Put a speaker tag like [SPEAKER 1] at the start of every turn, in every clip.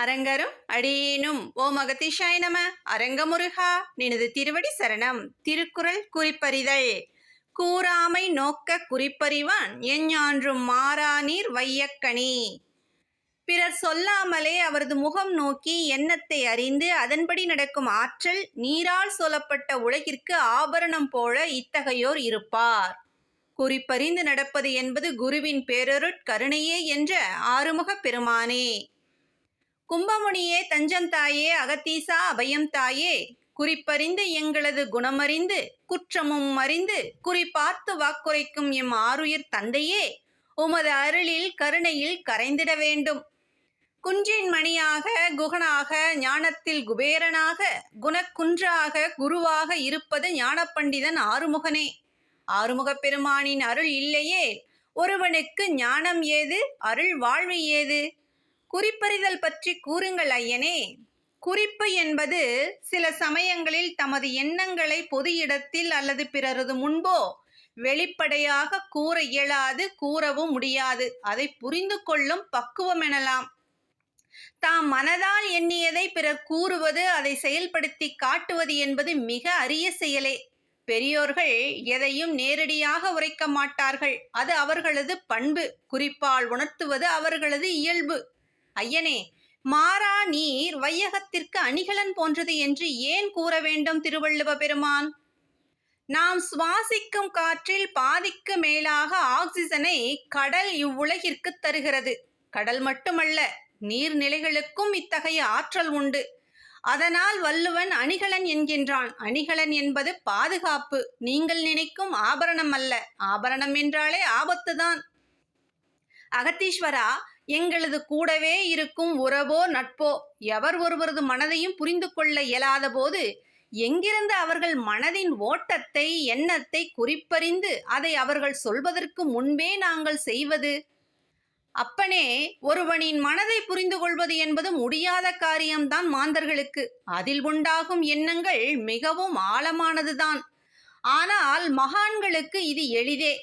[SPEAKER 1] அரங்கரும் அடியேனும். ஓ மகதிஷாய் நம. அரங்கமுருகா நினது திருவடி சரணம். திருக்குறள் குறிப்பறிதல். கூறாமை நோக்க குறிப்பறிவான். எஞ்ஞான்றும் மாறாநீர் வையக்கணி. பிறர் சொல்லாமலே அவரது முகம் நோக்கி எண்ணத்தை அறிந்து அதன்படி நடக்கும் ஆற்றல் நீரால் சொல்லப்பட்ட உலகிற்கு ஆபரணம் போல இத்தகையோர் இருப்பார். குறிப்பறிந்து நடப்பது என்பது குருவின் பேரருட் கருணையே என்ற ஆறுமுகப் பெருமானே. கும்பமுனியே தஞ்சந்தாயே அகத்தீசா அபயம் தாயே. குறிப்பறிந்து எங்களது குணமறிந்து குற்றமும் அறிந்து குறிப்பார்த்து வாக்குரைக்கும் எம் ஆருயிர் தந்தையே உமது அருளில் கருணையில் கரைந்திட வேண்டும். குன்றின் மணியாக குகனாக ஞானத்தில் குபேரனாக குணக்குன்றாக குருவாக இருப்பது ஞானப்பண்டிதன் ஆறுமுகனே. ஆறுமுகப் பெருமானின் அருள் இல்லையே ஒருவனுக்கு ஞானம் ஏது அருள் வாழ்வு ஏது? குறிப்பறிதல் பற்றி கூறுங்கள் ஐயனே. குறிப்பு என்பது சில சமயங்களில் தமது எண்ணங்களை பொது இடத்தில் அல்லது பிறரது முன்போ வெளிப்படையாக கூற இயலாது கூறவும் முடியாது. அதை புரிந்து கொள்ளும் பக்குவம் எனலாம். தாம் மனதால் எண்ணியதை பிறர் கூறுவது அதை செயல்படுத்தி காட்டுவது என்பது மிக அரிய செயலே. பெரியோர்கள் எதையும் நேரடியாக உரைக்க மாட்டார்கள். அது அவர்களது பண்பு. குறிப்பால் உணர்த்துவது அவர்களது இயல்பு. ஐயனே மாறா நீர் வையகத்திற்கு அணிகலன் போன்றது என்று ஏன் கூற வேண்டும் திருவள்ளுவ பெருமான்? நாம் சுவாசிக்கும் காற்றில் பாதிக்கு மேலாக ஆக்சிஜனை கடல் இவ்வுலகிற்கு தருகிறது. கடல் மட்டுமல்ல நீர்நிலைகளுக்கும் இத்தகைய ஆற்றல் உண்டு. அதனால் வள்ளுவன் அணிகலன் என்கின்றான். அணிகலன் என்பது பாதுகாப்பு நீங்கள் நினைக்கும் ஆபரணம் அல்ல. ஆபரணம் என்றாலே ஆபத்துதான். அகத்தீஸ்வரா எங்களது கூடவே இருக்கும் உறவோ நட்போ எவர் ஒருவரது மனதையும் புரிந்து கொள்ள இயலாத போது எங்கிருந்து அவர்கள் மனதின் ஓட்டத்தை எண்ணத்தை குறிப்பறிந்து அதை அவர்கள் சொல்வதற்கு முன்பே நாங்கள் செய்வது? அப்பனே ஒருவனின் மனதை புரிந்து கொள்வது என்பது முடியாத காரியம்தான் மாந்தர்களுக்கு. அதில் உண்டாகும் எண்ணங்கள் மிகவும் ஆழமானதுதான். ஆனால் மகான்களுக்கு இது எளிதே.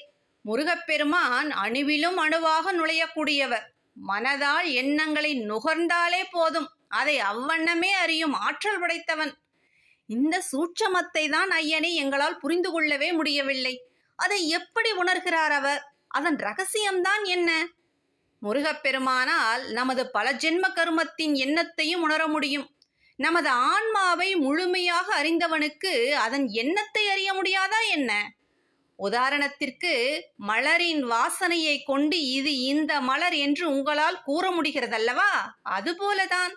[SPEAKER 1] முருகப்பெருமான் அணுவிலும் அணுவாக நுழையக்கூடியவர். மனதால் எண்ணங்களை நுகர்ந்தாலே போதும். அதை அவ்வண்ணமே அறியும் ஆற்றல் படைத்தவன். இந்த சூட்சமத்தை தான் ஐயனை எங்களால் புரிந்து கொள்ளவே முடியவில்லை. அதை எப்படி உணர்கிறார் அவர்? அதன் ரகசியம்தான் என்ன? முருகப்பெருமானால் நமது பல ஜென்ம கருமத்தின் எண்ணத்தையும் உணர முடியும். நமது ஆன்மாவை முழுமையாக அறிந்தவனுக்கு அதன் எண்ணத்தை அறிய முடியாதா என்ன? உதாரணத்திற்கு மலரின் வாசனையை கொண்டு இது இந்த மலர் என்று உங்களால் கூற முடிகிறதல்லவா? அதுபோலதான்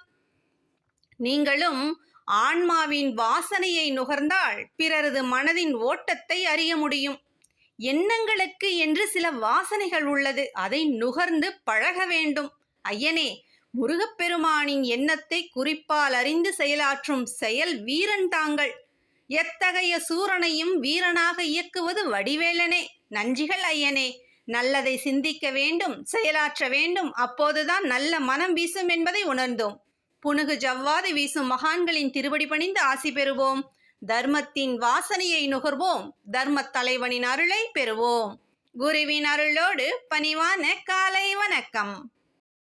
[SPEAKER 1] நீங்களும் ஆன்மாவின் வாசனையை நுகர்ந்தால் பிறரது மனதின் ஓட்டத்தை அறிய முடியும். எண்ணங்களுக்கு என்று சில வாசனைகள் உள்ளது. அதை நுகர்ந்து பழக வேண்டும். ஐயனே முருகப்பெருமானின் எண்ணத்தை குறிப்பால் அறிந்து செயலாற்றும் செயல் வீரன் தாங்கள். எத்தகைய சூரனையும் வீரனாக இயக்குவது வடிவேலனே. நஞ்சிகள் ஐயனே நல்லதை சிந்திக்க வேண்டும் செயலாற்ற வேண்டும். அப்போதுதான் நல்ல மனம் வீசும் என்பதை உணர்ந்தோம். புனுகு ஜவ்வாது வீசும் மகான்களின் திருவடி பணிந்து ஆசி பெறுவோம். தர்மத்தின் வாசனையை நுகர்வோம். தர்ம தலைவனின் அருளை பெறுவோம். குருவின் அருளோடு பணிவான காலை வணக்கம்.